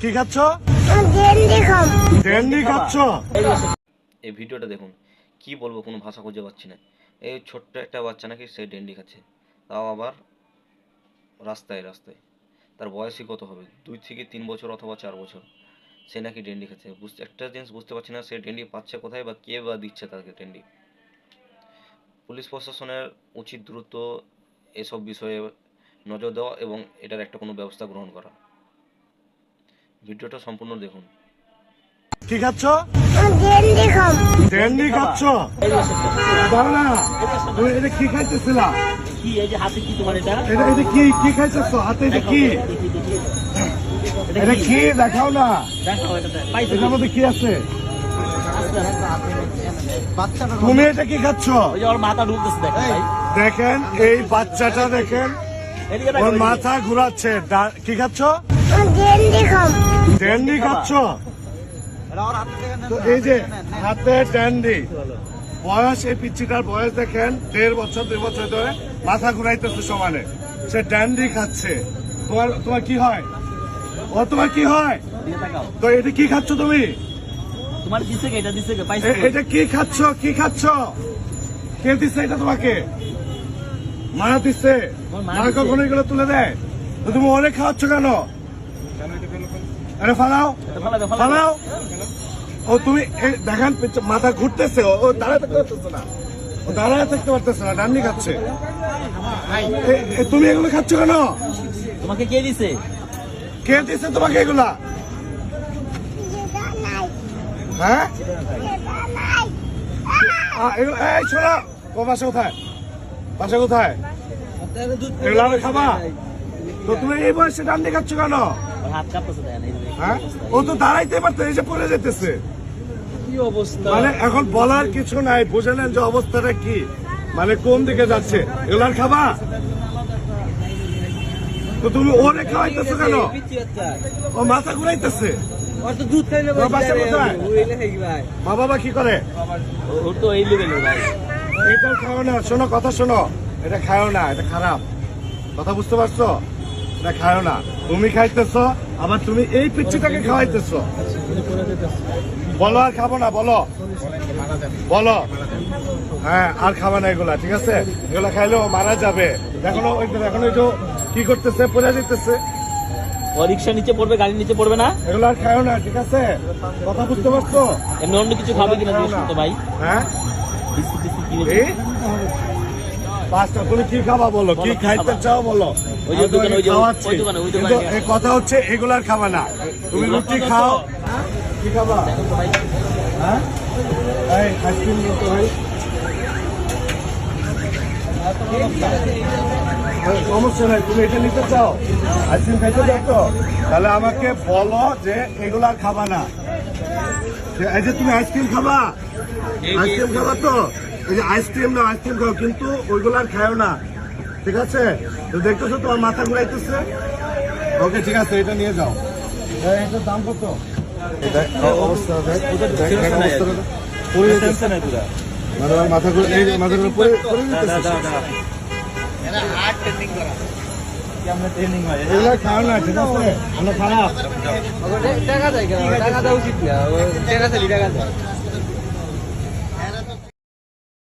কি খাচ্ছ? ড্যান্ডি খাচ্ছ। এই ভিডিওটা দেখুন, কি বলব, কোনো ভাষা খুঁজে পাচ্ছি না। এই ছোট্ট একটা বাচ্চা নাকি সে ডেন্ডি খাচ্ছে। তাও আবার রাস্তায় রাস্তায়। তার বয়সই কত হবে? দুই থেকে তিন বছর অথবা চার বছর। সে নাকি ডেন্ডি খাচ্ছে। বুঝতে একটা জিনিস বুঝতে পারছি না, সে ডেন্ডি পাচ্ছে কোথায় বা কে বা দিচ্ছে তাকে ডেন্ডি পুলিশ প্রশাসনের উচিত দ্রুত এসব বিষয়ে নজর দেওয়া এবং এটার একটা কোনো ব্যবস্থা গ্রহণ করা। ভিডিওটা সম্পূর্ণ দেখুন। কি খাচ্ছ? ড্যান্ডি খাচ্ছ? দাঁড়া না তুমি এটা কি খাইতেছিলা? কি এই যে হাতে কি তোমার এটা? এটা এটা কি কি খাইতেছ? হাতে এটা কি? দেখি দেখি এটা কি? দেখাও না। দেখো এটা পাইছো। এটার মধ্যে কি আছে? বাচ্চাটা তুমি এটা কি খাচ্ছ? ওই যে ওর মাথা ঢুকতেছে দেখো ভাই। দেখেন এই বাচ্চাটা দেখেন। ওর মাথা ঘুরাচ্ছে। কি খাচ্ছ? ড্যান্ডি খাচ্ছ? তো এই যে হাতে ড্যান্ডি বয়স এই পিচ্ছিটার বয়স দেখেন দেড় বছর দুই বছর ধরে মাথা ঘুরাইতেছে সমানে। সে ড্যান্ডি খাচ্ছে। তোমার তোমার কি হয়? ও তোমার কি হয়? তো এটা কি খাচ্ছ তুমি? তোমার দিছে এটা দিছে কে? পাইছো এ- এটা কি খাচ্ছ? কি খাচ্ছ? কে দিচ্ছে এটা তোমাকে? মা দিচ্ছে তোমার মা মা কখনো এগুলো তুলে দেয়? তো তুমি অনেক খাওয়াচ্ছ কেন? আরে ফালাও। ফালাও ও তুমি দেখেন মাথা ঘুরতেছে ও থাকতে পারতেছে না। ও দাঁড়ায় থাকতে পারতেছে না ডান্ডি খাচ্ছে। এ- এ, তুমি এগুলো খাচ্ছ কেন? তোমাকে কে দিছে? কে দিচ্ছে তোমাকে এগুলা? হ্যাঁ? এগুলো এই শোনো। ও বাসা কোথায়? বাসা কোথায়? এগুলো আমি খাবা? তো তুমি এই বয়সে ডান্ডি খাচ্ছ কেন? হ্যাঁ? ও তো দাঁড়াইতে পারতো এসে পড়ে যেতেছে। অবস্থা? মানে এখন বলার কিছু নাই বুঝে নেন যে অবস্থাটা কি? মানে কোন দিকে যাচ্ছে? এগুলো আর খাবা? তো তুমি ওরে খাওয়াইতেছো কেন? ও মাথা ঘুরাইতেছে। মা বাবা কি করে? ওর তো এই লেভেলের ভাই। এটা খাও না শোনো কথা শোনো। এটা খাও না এটা খারাপ। কথা বুঝতে পারছ? এটা খাও না। তুমি খাইতেছো আবার তুমি এই পিচ্ছিটাকে খাওয়াইতেছো। বলো আর খাব না বলো। বলো। হ্যাঁ আর খাবে না এগুলা ঠিক আছে? এগুলা খাইলেও মারা যাবে। দেখো না, ওই তো দেখো না, এই যে কি করতেছে পড়ে যেতেছে রিক্সা নিচে পড়বে গাড়ির নিচে পড়বে না? এগুলো আর খাও না ঠিক আছে? কথা বুঝতে পারছ? এমনি অন্য কিছু খাবে কিনা জিজ্ঞেস করতো ভাই? হ্যাঁ? বিস্কুট কিনে এই? পাঁচটা তুমি কি খাবা বলো? কি খাইতে চাও বলো? খাওয়াচ্ছি। কিন্তু কথা হচ্ছে এগুলার খাবা না। তুমি রুটি খাও। কি খাবা? হ্যাঁ? আইসক্রিম ভাই। সমস্যা নাই তুমি এটা নিতে চাও? আইসক্রিম খাইতে চাও তো। তাহলে আমাকে বলো যে এগুলো খাবা না। এই যে তুমি আইসক্রিম খাবা? আইসক্রিম খাবা তো? এই যে আইসক্রিম না আইসক্রিম খাও কিন্তু ওইগুলো আর খাও না। ঠিক আছে? তো দেখতেছো তোমার মাথা ঘুরাইতেছে। ওকে ঠিক আছে এটা নিয়ে যাও। এটার দাম কত? এটা অবস্থা দেখ দেখ, দেখ অবস্থাটা দেখ। পড়ে যেতেছে। মানে মাথা ঘুরে এই মাথা ঘুরে পড়ে পড়ে যেতেছে এগুলো খাও না ঠিক আছে? আমরা খারাপ। টাকা দেয় টাকা দেওয়া উচিত না। টাকা চালি টাকা দেয়।